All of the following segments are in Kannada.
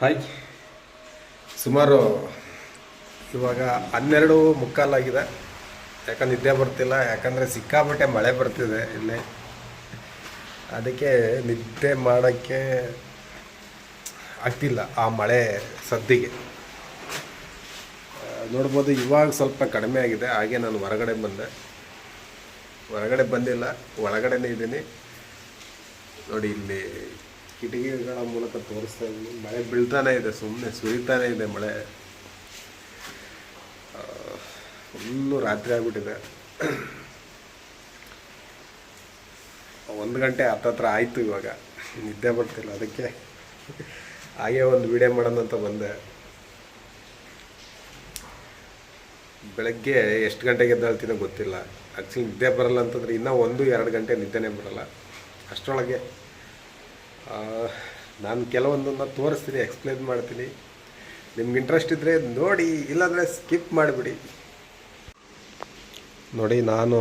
ಹಾಯ್. ಸುಮಾರು ಇವಾಗ ಹನ್ನೆರಡು ಮುಕ್ಕಾಲಾಗಿದೆ ಯಾಕಂದ್ರೆ ನಿದ್ದೆ ಬರ್ತಿಲ್ಲ, ಯಾಕಂದರೆ ಸಿಕ್ಕಾಪಟ್ಟೆ ಮಳೆ ಬರ್ತಿದೆ ಇಲ್ಲಿ. ಅದಕ್ಕೆ ನಿದ್ದೆ ಮಾಡೋಕ್ಕೆ ಆಗ್ತಿಲ್ಲ ಆ ಮಳೆ ಸದ್ದಿಗೆ. ನೋಡ್ಬೋದು ಇವಾಗ ಸ್ವಲ್ಪ ಕಡಿಮೆ ಆಗಿದೆ, ಹಾಗೆ ನಾನು ಹೊರಗಡೆ ಬಂದೆ. ಹೊರಗಡೆ ಬಂದಿಲ್ಲ, ಒಳಗಡೆನೇ ಇದ್ದೀನಿ. ನೋಡಿ, ಇಲ್ಲಿ ಕಿಟಕಿಗಳ ಮೂಲಕ ತೋರಿಸ್ತಾ ಇದ್ದೀನಿ. ಮಳೆ ಬೀಳ್ತಾನೆ ಇದೆ ಸುಮ್ಮನೆ ಸುರಿತಾನೆ ಇದೆ ಮಳೆ. ಫುಲ್ಲು ರಾತ್ರಿ ಆಗ್ಬಿಟ್ಟಿದೆ. ಒಂದು ಗಂಟೆ ಹತ್ತತ್ರ ಆಯಿತು ಇವಾಗ. ನಿದ್ದೆ ಬರ್ತಿಲ್ಲ, ಅದಕ್ಕೆ ಹಾಗೆ ಒಂದು ವಿಡಿಯೋ ಮಾಡೋಣ ಅಂತ ಬಂದೆ. ಬೆಳಗ್ಗೆ ಎಷ್ಟು ಗಂಟೆಗೆ ಎದ್ದೇಳ್ತೀನೋ ಗೊತ್ತಿಲ್ಲ. ಆ್ಯಕ್ಚುಲಿ ನಿದ್ದೆ ಬರಲ್ಲ ಅಂತಂದ್ರೆ ಇನ್ನೂ ಒಂದು, ಎರಡು ಗಂಟೆ ನಿದ್ದೆನೇ ಬರಲ್ಲ. ಅಷ್ಟರೊಳಗೆ ನಾನು ಕೆಲವೊಂದನ್ನು ತೋರಿಸ್ತೀನಿ ಎಕ್ಸ್ಪ್ಲೇನ್ ಮಾಡ್ತೀನಿ. ನಿಮ್ಗೆ ಇಂಟ್ರೆಸ್ಟ್ ಇದ್ದರೆ ನೋಡಿ, ಇಲ್ಲಾಂದರೆ ಸ್ಕಿಪ್ ಮಾಡಿಬಿಡಿ. ನೋಡಿ, ನಾನು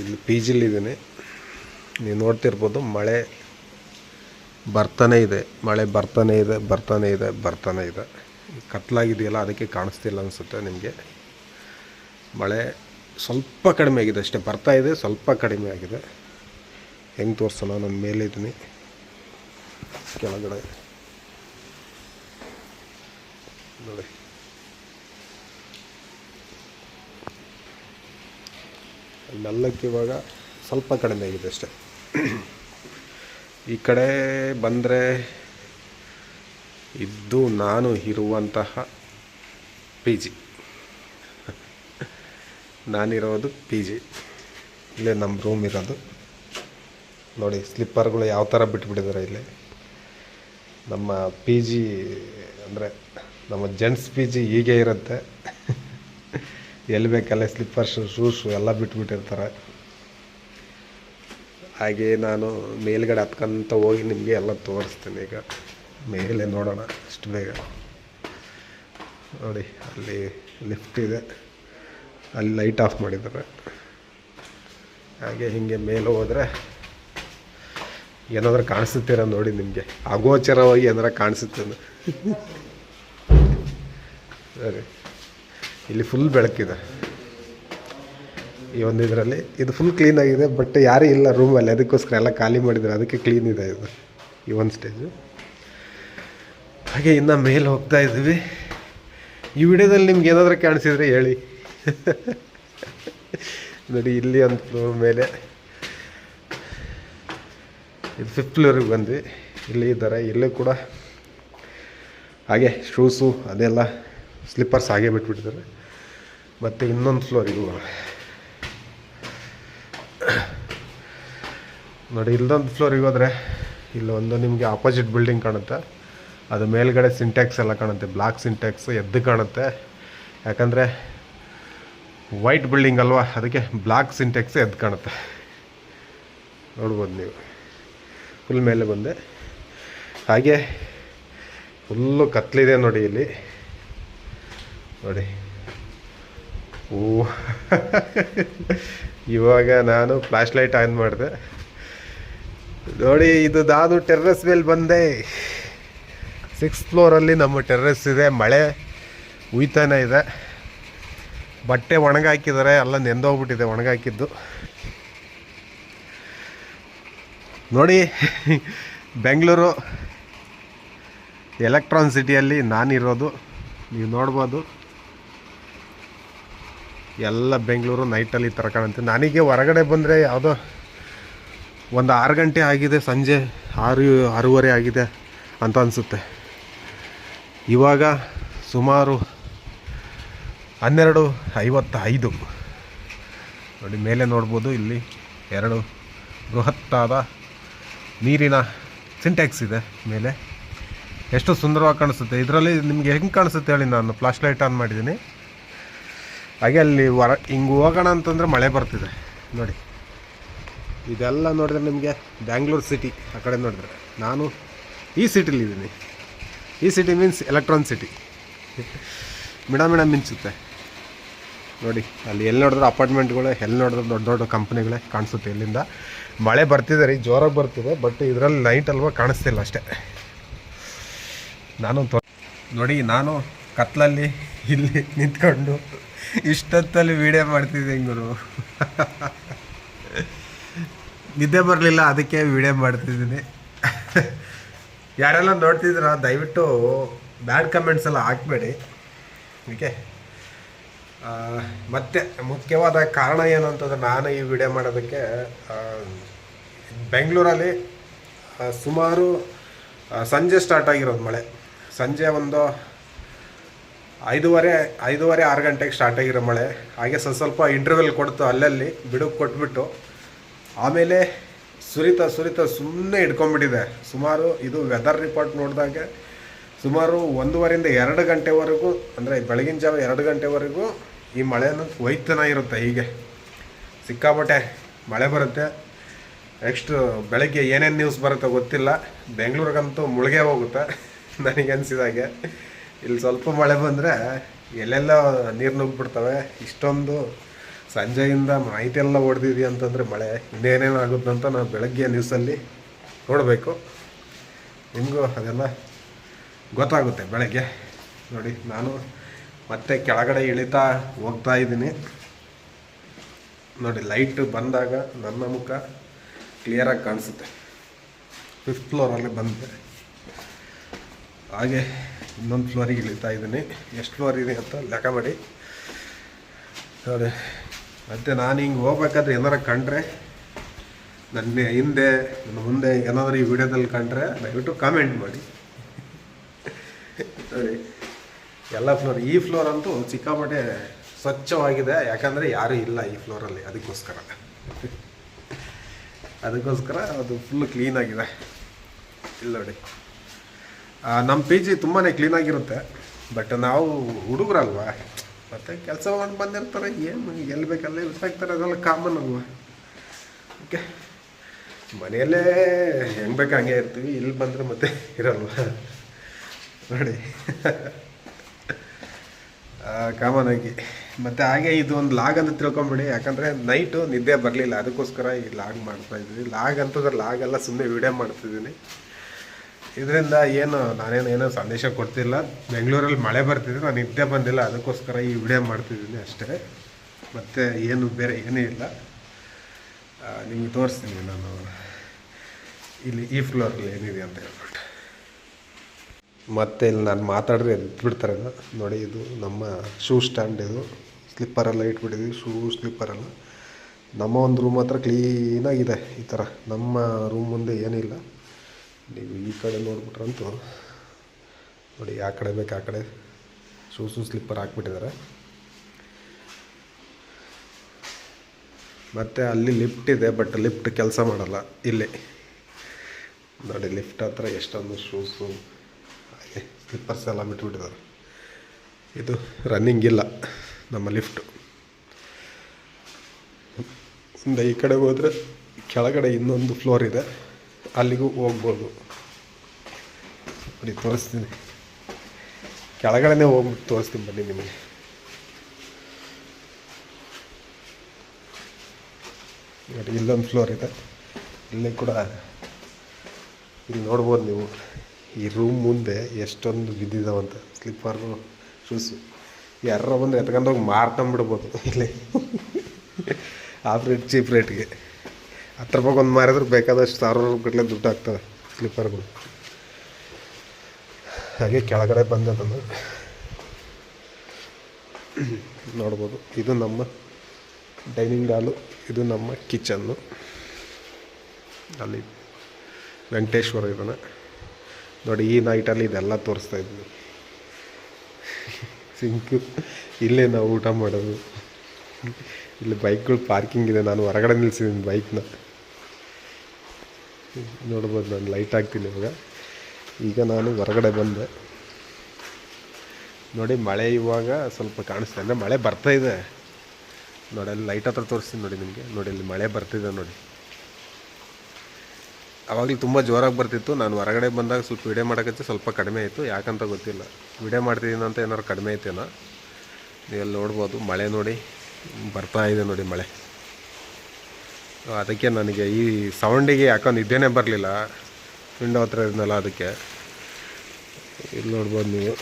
ಇಲ್ಲಿ ಪಿ ಜಿಲಿದ್ದೀನಿ ನೀವು ನೋಡ್ತಿರ್ಬೋದು, ಮಳೆ ಬರ್ತಾನೆ ಇದೆ, ಮಳೆ ಬರ್ತಾನೆ ಇದೆ ಬರ್ತಾನೆ ಇದೆ ಬರ್ತಾನೆ ಇದೆ. ಕತ್ಲಾಗಿದೆಯಲ್ಲ, ಅದಕ್ಕೆ ಕಾಣಿಸ್ತಿಲ್ಲ ಅನಿಸುತ್ತೆ ನಿಮಗೆ. ಮಳೆ ಸ್ವಲ್ಪ ಕಡಿಮೆ ಆಗಿದೆ ಅಷ್ಟೇ, ಬರ್ತಾ ಇದೆ, ಸ್ವಲ್ಪ ಕಡಿಮೆ ಆಗಿದೆ. ಹೆಂಗೆ ತೋರಿಸೋಣ, ನಾನು ಮೇಲಿದ್ದೀನಿ. ಕೆಳಗಡೆ. ನೋಡಿ. ಮೆಲ್ಲಕ್ಕೆ ಇವಾಗ ಸ್ವಲ್ಪ ಕಡಿಮೆ ಆಗಿದೆ ಅಷ್ಟೆ. ಈ ಕಡೆ ಬಂದರೆ ಇದ್ದು ನಾನು ಇರುವಂತಹ ಪಿ ಜಿ ನಾನಿರೋದು ಪಿ ಜಿ ಇಲ್ಲೇ ನಮ್ಮ ರೂಮ್ ಇರೋದು. ನೋಡಿ ಸ್ಲಿಪ್ಪರ್ಗಳು ಯಾವ ಥರ ಬಿಟ್ಬಿಟ್ಟಿದ್ದಾರೆ ಇಲ್ಲಿ. ನಮ್ಮ ಪಿ ಜಿ ಅಂದರೆ ನಮ್ಮ ಜೆಂಟ್ಸ್ ಪಿ ಜಿ ಹೀಗೆ ಇರುತ್ತೆ. ಎಲ್ಲಿ ಬೇಕಲ್ಲ ಸ್ಲಿಪ್ಪರ್ಸು ಶೂಸು ಎಲ್ಲ ಬಿಟ್ಬಿಟ್ಟಿರ್ತಾರೆ. ಹಾಗೆ ನಾನು ಮೇಲ್ಗಡೆ ಹತ್ಕೊಂತ ಹೋಗಿ ನಿಮಗೆ ಎಲ್ಲ ತೋರಿಸ್ತೀನಿ ಈಗ. ಮೇಲೆ ನೋಡೋಣ ಅಷ್ಟು ಬೇಗ. ನೋಡಿ, ಅಲ್ಲಿ ಲಿಫ್ಟ್ ಇದೆ. ಅಲ್ಲಿ ಲೈಟ್ ಆಫ್ ಮಾಡಿದ್ದಾರೆ. ಹಾಗೆ ಹೀಗೆ ಮೇಲೆ ಹೋದರೆ ಏನಾದರೂ ಕಾಣಿಸುತ್ತೀರ ನೋಡಿ ನಿಮಗೆ? ಅಗೋಚರವಾಗಿ ಏನಾರ ಕಾಣಿಸುತ್ತೆ ಸರಿ. ಇಲ್ಲಿ ಫುಲ್ ಬೆಳಕಿದೆ. ಈ ಒಂದು ಇದರಲ್ಲಿ ಇದು ಫುಲ್ ಕ್ಲೀನ್ ಆಗಿದೆ ಬಟ್ ಯಾರೂ ಇಲ್ಲ ರೂಮಲ್ಲಿ ಅದಕ್ಕೋಸ್ಕರ ಎಲ್ಲ ಖಾಲಿ ಮಾಡಿದ್ದಾರೆ. ಅದಕ್ಕೆ ಕ್ಲೀನ್ ಇದೆ ಇದು. ಈ ಒಂದು ಸ್ಟೇಜು ಹಾಗೆ ಇನ್ನು ಮೇಲೆ ಹೋಗ್ತಾ ಇದ್ವಿ ಈ ವಿಡಿಯೋದಲ್ಲಿ ನಿಮ್ಗೆ ಏನಾದರೂ ಕಾಣಿಸಿದ್ರೆ ಹೇಳಿ. ನೋಡಿ, ಇಲ್ಲಿ ಫ್ಲೋರ್ ಮೇಲೆ. ಇದು ಫಿಫ್ತ್ ಫ್ಲೋರಿಗೆ ಬಂದ್ವಿ. ಇಲ್ಲಿ ಇದ್ದಾರೆ. ಇಲ್ಲೂ ಕೂಡ ಹಾಗೆ ಶೂಸು ಅದೆಲ್ಲ ಸ್ಲಿಪ್ಪರ್ಸ್ ಹಾಗೆ ಬಿಟ್ಬಿಟ್ಟಿದ್ದಾರೆ. ಮತ್ತು ಇನ್ನೊಂದು ಫ್ಲೋರಿಗೂ ನೋಡಿ, ಇಲ್ಲೊಂದು ಫ್ಲೋರಿಗೆ ಹೋದರೆ ಇಲ್ಲೊಂದು ನಿಮಗೆ ಆಪೋಸಿಟ್ ಬಿಲ್ಡಿಂಗ್ ಕಾಣುತ್ತೆ. ಅದು ಮೇಲ್ಗಡೆ ಸಿಂಟ್ಯಾಕ್ಸ್ ಎಲ್ಲ ಕಾಣುತ್ತೆ. ಬ್ಲಾಕ್ ಸಿಂಟ್ಯಾಕ್ಸ್ ಎದ್ದು ಕಾಣುತ್ತೆ. ಯಾಕಂದರೆ ವೈಟ್ ಬಿಲ್ಡಿಂಗ್ ಅಲ್ವಾ? ಅದಕ್ಕೆ ಬ್ಲಾಕ್ ಸಿಂಟ್ಯಾಕ್ಸ್ ಎದ್ದು ಕಾಣುತ್ತೆ. ನೋಡ್ಬೋದು ನೀವು. ಫುಲ್ ಮೇಲೆ ಬಂದೆ. ಹಾಗೆ ಫುಲ್ಲು ಕತ್ಲಿದೆ ನೋಡಿ ಇಲ್ಲಿ. ನೋಡಿ. ಓ. ಇವಾಗ ನಾನು ಫ್ಲಾಶ್ ಲೈಟ್ ಆನ್ ಮಾಡಿದೆ. ನೋಡಿ, ಇದು ನಾನು ಟೆರ್ರಸ್ ಮೇಲೆ ಬಂದೆ. ಸಿಕ್ಸ್ ಫ್ಲೋರಲ್ಲಿ ನಮ್ಮ ಟೆರ್ರಸ್ ಇದೆ. ಮಳೆ ಉಯ್ತಾನೆ ಇದೆ. ಬಟ್ಟೆ ಒಣಗಾಕಿದ್ದಾರೆ. ಎಲ್ಲ ನೆಂದೋಗ್ಬಿಟ್ಟಿದೆ ಒಣಗಾಕಿದ್ದು. ನೋಡಿ, ಬೆಂಗಳೂರು ಎಲೆಕ್ಟ್ರಾನ್ ಸಿಟಿಯಲ್ಲಿ ನಾನಿರೋದು, ನೀವು ನೋಡ್ಬೋದು. ಎಲ್ಲ ಬೆಂಗಳೂರು ನೈಟಲ್ಲಿ ಈ ನನಗೆ ಹೊರಗಡೆ ಬಂದರೆ ಯಾವುದೋ ಒಂದು ಆರು ಗಂಟೆ ಆಗಿದೆ, ಸಂಜೆ ಆರು, ಆರೂವರೆ ಆಗಿದೆ ಅಂತ ಅನಿಸುತ್ತೆ. ಇವಾಗ ಸುಮಾರು ಹನ್ನೆರಡು ಐವತ್ತೈದು. ನೋಡಿ, ಮೇಲೆ ನೋಡ್ಬೋದು, ಇಲ್ಲಿ ಎರಡು ಬೃಹತ್ತಾದ ನೀರಿನ ಸಿಂಟ್ಯಾಕ್ಸ್ ಇದೆ ಮೇಲೆ. ಎಷ್ಟು ಸುಂದರವಾಗಿ ಕಾಣಿಸುತ್ತೆ. ಇದರಲ್ಲಿ ನಿಮಗೆ ಹೆಂಗೆ ಕಾಣಿಸುತ್ತೆ ಹೇಳಿ ನಾನು ಫ್ಲಾಶ್ ಲೈಟ್ ಆನ್ ಮಾಡಿದ್ದೀನಿ. ಹಾಗೆ ಅಲ್ಲಿ ಹೊರ ಹಿಂಗೆ ಹೋಗೋಣ ಅಂತಂದರೆ ಮಳೆ ಬರ್ತಿದೆ. ನೋಡಿ. ಇದೆಲ್ಲ ನೋಡಿದ್ರೆ ನಿಮಗೆ ಬ್ಯಾಂಗ್ಳೂರು ಸಿಟಿ ಆ ಕಡೆ ನೋಡಿದ್ರೆ. ನಾನು ಈ ಸಿಟಿಲಿದ್ದೀನಿ ಈ ಸಿಟಿ ಮೀನ್ಸ್ ಎಲೆಕ್ಟ್ರಾನ್ ಸಿಟಿ ಮಿಣ ಮಿಣ ಮಿಂಚುತ್ತೆ. ನೋಡಿ, ಅಲ್ಲಿ ಎಲ್ಲಿ ನೋಡಿದ್ರೆ ಅಪಾರ್ಟ್ಮೆಂಟ್ಗಳೇ ಎಲ್ಲಿ ನೋಡಿದ್ರೆ ದೊಡ್ಡ ದೊಡ್ಡ ಕಂಪ್ನಿಗಳೇ ಕಾಣಿಸುತ್ತೆ ಇಲ್ಲಿಂದ. ಮಳೆ ಬರ್ತಿದೆ ರೀ, ಜೋರಾಗಿ ಬರ್ತಿದೆ ಬಟ್ ಇದರಲ್ಲಿ ಲೈಟ್ ಅಲ್ವಾ ಕಾಣಿಸ್ತಿಲ್ಲ ಅಷ್ಟೇ. ನಾನು ನೋಡಿ, ನಾನು ಕತ್ಲಲ್ಲಿ ಇಲ್ಲಿ ನಿಂತ್ಕೊಂಡು ಇಷ್ಟೊತ್ತಲ್ಲಿ ವಿಡಿಯೋ ಮಾಡ್ತಿದ್ದೆ ಗುರು. ನಿದ್ದೆ ಬರಲಿಲ್ಲ, ಅದಕ್ಕೆ ವಿಡಿಯೋ ಮಾಡ್ತಿದ್ದೀನಿ. ಯಾರೆಲ್ಲ ನೋಡ್ತಿದ್ದೀರಾ, ದಯವಿಟ್ಟು ಬ್ಯಾಡ್ ಕಮೆಂಟ್ಸ್ ಎಲ್ಲ ಹಾಕ್ಬೇಡಿ. ಓಕೆ ಮತ್ತೆ ಮುಖ್ಯವಾದ ಕಾರಣ ಏನು ಅಂತಂದ್ರೆ ನಾನು ಈ ವಿಡಿಯೋ ಮಾಡೋದಕ್ಕೆ ಬೆಂಗಳೂರಲ್ಲಿ ಸುಮಾರು ಸಂಜೆ ಸ್ಟಾರ್ಟ್ ಆಗಿರೋದು ಮಳೆ. ಸಂಜೆ ಒಂದು ಐದೂವರೆ ಐದೂವರೆ, ಆರು ಗಂಟೆಗೆ ಸ್ಟಾರ್ಟ್ ಆಗಿರೋ ಮಳೆ. ಹಾಗೆ ಸ್ವಲ್ಪ ಸ್ವಲ್ಪ ಇಂಟರ್ವೆಲ್ ಕೊಡ್ತು ಅಲ್ಲಲ್ಲಿ ಬಿಡುಗು ಕೊಟ್ಬಿಟ್ಟು. ಆಮೇಲೆ ಸುರಿತ ಸುರಿತ ಸುಮ್ಮನೆ ಇಟ್ಕೊಂಡ್ಬಿಟ್ಟಿದೆ ಸುಮಾರು ಇದು ವೆದರ್ ರಿಪೋರ್ಟ್ ನೋಡಿದಾಗ ಸುಮಾರು ಒಂದೂವರೆಯಿಂದ ಎರಡು ಗಂಟೆವರೆಗೂ, ಅಂದರೆ ಬೆಳಗಿನ ಜಾವ ಎರಡು ಗಂಟೆವರೆಗೂ ಈ ಮಳೆನೂ ಒಯ್ತನ ಇರುತ್ತೆ ಹೀಗೆ. ಸಿಕ್ಕಾಪಟ್ಟೆ ಮಳೆ ಬರುತ್ತೆ. ನೆಕ್ಸ್ಟ್ ಬೆಳಗ್ಗೆ ಏನೇನು ನ್ಯೂಸ್ ಬರುತ್ತೋ ಗೊತ್ತಿಲ್ಲ. ಬೆಂಗಳೂರಿಗಂತೂ ಮುಳುಗೇ ಹೋಗುತ್ತೆ. ನನಗೆ ಅನಿಸಿದಾಗೆ ಇಲ್ಲಿ ಸ್ವಲ್ಪ ಮಳೆ ಬಂದರೆ ಎಲ್ಲೆಲ್ಲ ನೀರು ನುಗ್ಗಿಬಿಡ್ತವೆ. ಇಷ್ಟೊಂದು ಸಂಜೆಯಿಂದ ಮಾಹಿತಿ ಎಲ್ಲ ಹೊಡೆದಿದ್ವಿ ಅಂತಂದರೆ ಮಳೆ ಇನ್ನೇನೇನು ಆಗುತ್ತೆ ಅಂತ ನಾವು ಬೆಳಗ್ಗೆ ನ್ಯೂಸಲ್ಲಿ ನೋಡಬೇಕು. ನಿಮಗೂ ಅದೆಲ್ಲ ಗೊತ್ತಾಗುತ್ತೆ ಬೆಳಗ್ಗೆ. ನೋಡಿ, ನಾನು ಮತ್ತೆ ಕೆಳಗಡೆ ಇಳಿತಾ ಹೋಗ್ತಾ ಇದ್ದೀನಿ. ನೋಡಿ, ಲೈಟ್ ಬಂದಾಗ ನನ್ನ ಮುಖ ಕ್ಲಿಯರಾಗಿ ಕಾಣಿಸುತ್ತೆ. ಫಿಫ್ತ್ ಫ್ಲೋರಲ್ಲಿ ಬಂದೆ ಹಾಗೆ ಇನ್ನೊಂದು ಫ್ಲೋರಿಗೆ ಇಳಿತಾ ಇದ್ದೀನಿ. ಎಷ್ಟು ಫ್ಲೋರ್ ಇದೆ ಅಂತ ಲೆಕ್ಕ ಮಾಡಿ. ನೋಡಿ, ಮತ್ತು ನಾನು ಹಿಂಗೆ ಹೋಗ್ಬೇಕಾದ್ರೆ ಏನಾರ ಕಂಡ್ರೆ ನನ್ನ ಹಿಂದೆ ನನ್ನ ಮುಂದೆ ಏನಾದರೂ ಈ ವಿಡಿಯೋದಲ್ಲಿ ಕಂಡ್ರೆ ದಯವಿಟ್ಟು ಕಾಮೆಂಟ್ ಮಾಡಿ. ನೋಡಿ. ಎಲ್ಲ ಫ್ಲೋರ್ ಈ ಫ್ಲೋರ್ ಅಂತೂ ಸಿಕ್ಕಾಪಟ್ಟೆ ಸ್ವಚ್ಛವಾಗಿದೆ. ಯಾಕಂದರೆ ಯಾರೂ ಇಲ್ಲ ಈ ಫ್ಲೋರಲ್ಲಿ ಅದಕ್ಕೋಸ್ಕರ. ಅದಕ್ಕೋಸ್ಕರ ಅದು ಫುಲ್ ಕ್ಲೀನಾಗಿದೆ ಇಲ್ಲ ನೋಡಿ. ನಮ್ಮ ಪಿ ಜಿ ತುಂಬಾ ಕ್ಲೀನಾಗಿರುತ್ತೆ ಬಟ್ ನಾವು ಹುಡುಗರಲ್ವಾ? ಮತ್ತು ಕೆಲಸ ಮಾಡಿ ಬಂದಿರ್ತಾರೆ, ಏನು ಎಲ್ಲಿ ಬೇಕಲ್ಲೇ ಇರ್ತಾಗ್ತಾರೆ ಅದೆಲ್ಲ ಕಾಮನ್ ಅಲ್ವಾ? ಓಕೆ ಮನೆಯಲ್ಲೇ ಹೆಂಗೆ ಬೇಕು ಹಂಗೆ ಇರ್ತೀವಿ. ಇಲ್ಲಿ ಬಂದರೆ ಮತ್ತೆ ಇರಲ್ವಾ? ನೋಡಿ. ಕಾಮನ್ ಆಗಿ ಮತ್ತು ಹಾಗೆ ಇದು ಒಂದು ಲಾಗ್ ಅಂತ ತಿಳ್ಕೊಂಬಿಡಿ. ಯಾಕಂದರೆ ನೈಟು ನಿದ್ದೆ ಬರಲಿಲ್ಲ. ಅದಕ್ಕೋಸ್ಕರ ಈ ಲಾಗ್ ಮಾಡ್ತಾ ಇದ್ವಿ ಲಾಗ್ ಅಂತಂದ್ರೆ ಲಾಗ್ ಎಲ್ಲ ಸುಮ್ಮನೆ ವಿಡಿಯೋ ಮಾಡ್ತಿದ್ದೀನಿ ಇದರಿಂದ ಏನು, ನಾನೇನು ಏನೋ ಸಂದೇಶ ಕೊಡ್ತಿಲ್ಲ. ಬೆಂಗಳೂರಲ್ಲಿ ಮಳೆ ಬರ್ತಿದ್ರೆ ನಾನು ನಿದ್ದೆ ಬಂದಿಲ್ಲ. ಅದಕ್ಕೋಸ್ಕರ ಈ ವಿಡಿಯೋ ಮಾಡ್ತಿದ್ದೀನಿ ಅಷ್ಟೇ. ಮತ್ತು ಏನು ಬೇರೆ ಏನೂ ಇಲ್ಲ. ನಿಮಗೆ ತೋರಿಸ್ತೀನಿ ನಾನು. ಇಲ್ಲಿ ಈ ಫ್ಲೋರಲ್ಲಿ ಏನಿದೆ ಅಂತ ಹೇಳ್ಬಿಟ್ಟು. ಮತ್ತೆ ಇಲ್ಲಿ ನಾನು ಮಾತಾಡಿದ್ರೆ ಎದ್ಬಿಡ್ತಾರೆ ನೋಡಿ, ಇದು ನಮ್ಮ ಶೂ ಸ್ಟ್ಯಾಂಡ್ ಇದು. ಸ್ಲಿಪ್ಪರೆಲ್ಲ ಇಟ್ಬಿಟ್ಟಿದ್ವಿ, ಶೂ ಸ್ಲಿಪ್ಪರೆಲ್ಲ ನಮ್ಮ ಒಂದು ರೂಮ್ ಹತ್ರ ಕ್ಲೀನಾಗಿದೆ ಈ ಥರ. ನಮ್ಮ ರೂಮ್ ಮುಂದೆ ಏನಿಲ್ಲ. ನೀವು ಈ ಕಡೆ ನೋಡ್ಬಿಟ್ರಂತೂ. ನೋಡಿ, ಆ ಕಡೆ ಬೇಕು, ಆ ಕಡೆ. ಶೂಸು ಸ್ಲಿಪ್ಪರ್ ಹಾಕ್ಬಿಟ್ಟಿದ್ದಾರೆ. ಮತ್ತು ಅಲ್ಲಿ ಲಿಫ್ಟ್ ಇದೆ ಬಟ್ ಲಿಫ್ಟ್ ಕೆಲಸ ಮಾಡಲ್ಲ ಇಲ್ಲಿ. ನೋಡಿ ಲಿಫ್ಟ್ ಹತ್ರ ಎಷ್ಟೊಂದು ಶೂಸು ಸ್ಲಿಪ್ಪರ್ಸ್ ಎಲ್ಲ ಬಿಟ್ಬಿಟ್ಟಿದ್ದಾರೆ ಇದು ರನ್ನಿಂಗ್ ಇಲ್ಲ, ನಮ್ಮ ಲಿಫ್ಟು. ಮುಂದೆ ಈ ಕಡೆ ಹೋದರೆ ಕೆಳಗಡೆ ಇನ್ನೊಂದು ಫ್ಲೋರ್ ಇದೆ, ಅಲ್ಲಿಗೂ ಹೋಗ್ಬೋದು. ಬನ್ನಿ, ತೋರಿಸ್ತೀನಿ. ಕೆಳಗಡೆನೇ ಹೋಗ್ಬಿಟ್ಟು ತೋರಿಸ್ತೀನಿ ಬನ್ನಿ ನಿಮಗೆ. ನೋಡಿ, ಇಲ್ಲೊಂದು ಫ್ಲೋರ್ ಇದೆ. ಇಲ್ಲಿ ಕೂಡ ಇಲ್ಲಿ ನೋಡ್ಬೋದು ನೀವು. ಈ ರೂಮ್ ಮುಂದೆ ಎಷ್ಟೊಂದು ಬಿದ್ದಿದ್ದಾವಂತ ಸ್ಲಿಪ್ಪರು ಶೂಸು ಯಾರ ಬಂದು ಎತ್ಕೊಂಡೋಗಿ ಮಾರ್ಕೊಂಬಿಡ್ಬೋದು ಇಲ್ಲಿ. ಆಫ್ ರೇಟ್ ಚೀಪ್ ರೇಟ್ಗೆ ಹತ್ತು ರೂಪಾಯಿಗೆ ಒಂದು ಮಾರಿದ್ರೆ ಬೇಕಾದಷ್ಟು ಸಾವಿರ ಗಟ್ಟಲೆ ದುಡ್ಡು ಆಗ್ತದೆ ಸ್ಲಿಪ್ಪರ್ಗಳು ಹಾಗೆ ಕೆಳಗಡೆ ಬಂದದನ್ನು ನೋಡ್ಬೋದು. ಇದು ನಮ್ಮ ಡೈನಿಂಗ್ ಹಾಲು ಇದು ನಮ್ಮ ಕಿಚನ್ನು ಅಲ್ಲಿ ವೆಂಕಟೇಶ್ವರ ಇದನ್ನು ನೋಡಿ, ಈ ನೈಟಲ್ಲಿ ಇದೆಲ್ಲ ತೋರಿಸ್ತಾ ಇದ್ವಿ. ಸಿಂಕು, ಇಲ್ಲೇ ನಾವು ಊಟ ಮಾಡೋದು. ಇಲ್ಲಿ ಬೈಕ್ಗಳು ಪಾರ್ಕಿಂಗ್ ಇದೆ, ನಾನು ಹೊರಗಡೆ ನಿಲ್ಸಿದ್ದೀನಿ ಬೈಕ್ನ. ನೋಡ್ಬೋದು ನಾನು ಲೈಟ್ ಹಾಕ್ತೀನಿ ಇವಾಗ. ಈಗ ನಾನು ಹೊರಗಡೆ ಬಂದೆ. ನೋಡಿ, ಮಳೆ ಇವಾಗ ಸ್ವಲ್ಪ ಕಾಣಿಸ್ತಾ ಅಂದರೆ ಮಳೆ ಇದೆ. ನೋಡಿ, ಅಲ್ಲಿ ಲೈಟ್ ಹತ್ರ ತೋರಿಸ್ತೀನಿ ನೋಡಿ ನಿಮಗೆ. ನೋಡಿ ಅಲ್ಲಿ ಮಳೆ ಬರ್ತಿದೆ ನೋಡಿ. ಅವಾಗಲೂ ತುಂಬ ಜೋರಾಗಿ ಬರ್ತಿತ್ತು. ನಾನು ಹೊರಗಡೆ ಬಂದಾಗ ಸ್ವಲ್ಪ ವಿಡಿಯೋ ಮಾಡೋಕ್ಕೆ ಸ್ವಲ್ಪ ಕಡಿಮೆ ಆಯಿತು. ಯಾಕಂತ ಗೊತ್ತಿಲ್ಲ. ವಿಡಿಯೋ ಮಾಡ್ತಿದ್ದೀನಿ ಅಂತ ಏನಾದ್ರು ಕಡಿಮೆ ಐತೇನೋ ನೀವೆಲ್ಲ ನೋಡ್ಬೋದು. ಮಳೆ ನೋಡಿ. ಬರ್ತಾ ಇದೆ ನೋಡಿ ಮಳೆ. ಅದಕ್ಕೆ ನನಗೆ ಈ ಸೌಂಡಿಗೆ ಯಾಕೋ ನಿದ್ದೆನೇ ಬರಲಿಲ್ಲ. ವಿಂಡೋ ಹತ್ರ ಇದ್ನಲ್ಲ ಅದಕ್ಕೆ. ಇಲ್ಲಿ ನೋಡ್ಬೋದು ನೀವು.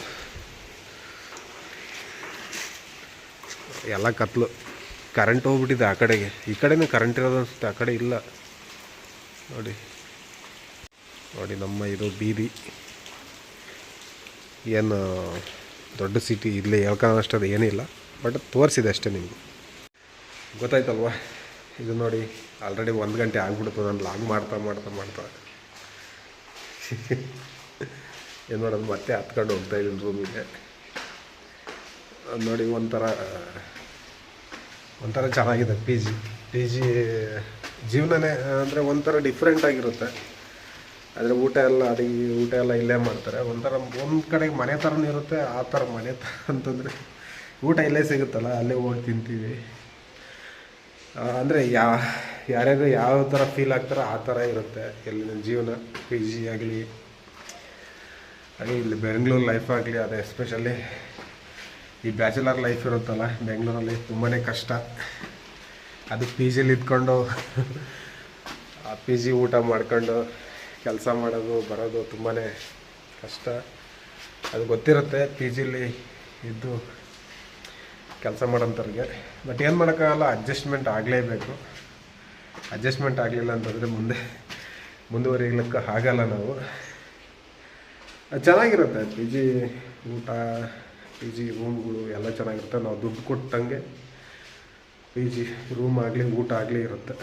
ಎಲ್ಲ ಕತ್ಲು. ಕರೆಂಟ್ ಹೋಗ್ಬಿಟ್ಟಿದೆ ಆ ಕಡೆಗೆ. ಈ ಕಡೆನೂ ಕರೆಂಟ್ ಇರೋದು ಅನಿಸುತ್ತೆ. ಆ ಕಡೆ ಇಲ್ಲ. ನೋಡಿ. ನೋಡಿ, ನಮ್ಮ ಇದು ಬೀದಿ. ಏನು ದೊಡ್ಡ ಸಿಟಿ ಇಲ್ಲಿ ಹೇಳ್ಕೊಳ್ಳೋಷ್ಟದು ಏನಿಲ್ಲ. ಬಟ್ ತೋರಿಸಿದೆ ಅಷ್ಟೇ ನಿಮಗೆ. ಗೊತ್ತಾಯ್ತಲ್ವಾ? ಇದು ನೋಡಿ ಆಲ್ರೆಡಿ ಒಂದು ಗಂಟೆ ಆಗ್ಬಿಡ್ತು ನಾನು ಲಾಗ್ ಮಾಡ್ತಾ ಮಾಡ್ತಾ ಮಾಡ್ತಾ. ಏನು ಮಾಡೋದು, ಮತ್ತೆ ಹತ್ಕೊಂಡು ಹೋಗ್ತಾ ಇದ್ದೀನಿ ರೂಮಿಗೆ ನೋಡಿ, ಒಂಥರ ಒಂಥರ ಚೆನ್ನಾಗಿದೆ ಪಿ ಜಿ ಪಿ ಜಿ ಜೀವನನೇ ಅಂದರೆ ಒಂಥರ ಡಿಫ್ರೆಂಟ್ ಆಗಿರುತ್ತೆ. ಆದರೆ ಊಟ ಎಲ್ಲ ಅಡಿಗೆ, ಊಟ ಎಲ್ಲ ಇಲ್ಲೇ ಮಾಡ್ತಾರೆ. ಒಂಥರ ಒಂದು ಕಡೆಗೆ ಮನೆ ಥರನೂ ಇರುತ್ತೆ, ಆ ಥರ ಮನೆ ಥರ ಅಂತಂದರೆ ಊಟ ಇಲ್ಲೇ ಸಿಗುತ್ತಲ್ಲ, ಅಲ್ಲೇ ಹೋಗಿ ತಿಂತೀವಿ. ಅಂದರೆ ಯಾ, ಯಾರ್ಯಾರು ಯಾವ ಥರ ಫೀಲ್ ಆಗ್ತಾರೋ ಆ ಥರ ಇರುತ್ತೆ ಎಲ್ಲಿನ ಜೀವನ ಪಿ ಜಿ ಆಗಲಿ, ಹಾಗೆ ಇಲ್ಲಿ ಬೆಂಗಳೂರು ಲೈಫ್ ಆಗಲಿ, ಅದೇ ಎಸ್ಪೆಷಲಿ ಈ ಬ್ಯಾಚುಲರ್ ಲೈಫ್ ಇರುತ್ತಲ್ಲ ಬೆಂಗಳೂರಲ್ಲಿ ತುಂಬಾ ಕಷ್ಟ. ಅದು ಪಿ ಜಿಲಿ ಇದ್ಕೊಂಡು, ಆ ಪಿ ಜಿ ಊಟ ಮಾಡ್ಕೊಂಡು ಕೆಲಸ ಮಾಡೋದು, ಬರೋದು ತುಂಬಾ ಕಷ್ಟ. ಅದು ಗೊತ್ತಿರುತ್ತೆ ಪಿ ಜಿಲಿ ಇದ್ದು ಕೆಲಸ ಮಾಡೋಂಥವ್ರಿಗೆ. ಬಟ್ ಏನು ಮಾಡೋಕ್ಕಾಗಲ್ಲ ಅಡ್ಜಸ್ಟ್ಮೆಂಟ್ ಆಗಲೇಬೇಕು. ಅಡ್ಜಸ್ಟ್ಮೆಂಟ್ ಆಗಲಿಲ್ಲ ಅಂತಂದರೆ ಮುಂದೆ, ಮುಂದುವರಿಲಿಕ್ಕೆ ಆಗಲ್ಲ ನಾವು. ಚೆನ್ನಾಗಿರುತ್ತೆ ಪಿ ಜಿ ಊಟ ಪಿ ಜಿ ರೂಮ್ಗಳು ಎಲ್ಲ ಚೆನ್ನಾಗಿರುತ್ತೆ. ನಾವು ದುಡ್ಡು ಕೊಟ್ಟಂಗೆ ಪಿ ಜಿ ರೂಮ್ ಆಗಲಿ, ಊಟ ಆಗಲಿ ಇರುತ್ತೆ.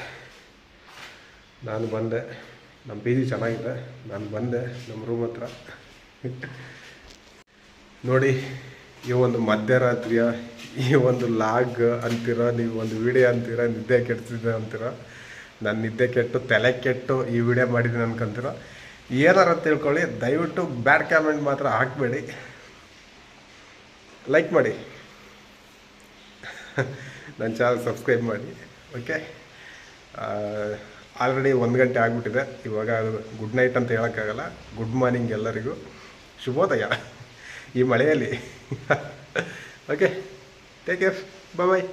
ನಾನು ಬಂದೆ. ನಮ್ಮ ಪಿ ಜಿ ಚೆನ್ನಾಗಿದೆ. ನಾನು ಬಂದೆ ನಮ್ಮ ರೂಮ್ ಹತ್ರ. ನೋಡಿ, ಈ ಒಂದು ಮಧ್ಯರಾತ್ರಿಯ, ಈ ಒಂದು ಲಾಗ್ ಅಂತೀರ, ನೀವು ಒಂದು ವಿಡಿಯೋ ಅಂತೀರ, ನಿದ್ದೆ ಕೆಡ್ತಿದ್ದೆ ಅಂತೀರ, ನಾನು ನಿದ್ದೆ ಕೆಟ್ಟು, ತಲೆ ಕೆಟ್ಟು ಈ ವಿಡಿಯೋ ಮಾಡಿದ್ದೀನಿ ಅನ್ಕೊಂತೀರ, ಏನಾರ ತಿಳ್ಕೊಳ್ಳಿ, ದಯವಿಟ್ಟು ಬ್ಯಾಡ್ ಕಾಮೆಂಟ್ ಮಾತ್ರ ಹಾಕಬೇಡಿ. ಲೈಕ್ ಮಾಡಿ. ನನ್ನ ಚಾನಲ್ ಸಬ್ಸ್ಕ್ರೈಬ್ ಮಾಡಿ. ಓಕೆ ಆಲ್ರೆಡಿ ಒಂದು ಗಂಟೆ ಆಗಿಬಿಟ್ಟಿದೆ. ಇವಾಗ ಗುಡ್ ನೈಟ್ ಅಂತ ಹೇಳೋಕ್ಕಾಗಲ್ಲ. ಗುಡ್ ಮಾರ್ನಿಂಗ್ ಎಲ್ಲರಿಗೂ. ಶುಭೋದಯ. ಈ ಮಳೆಯಲ್ಲಿ. Okay take care bye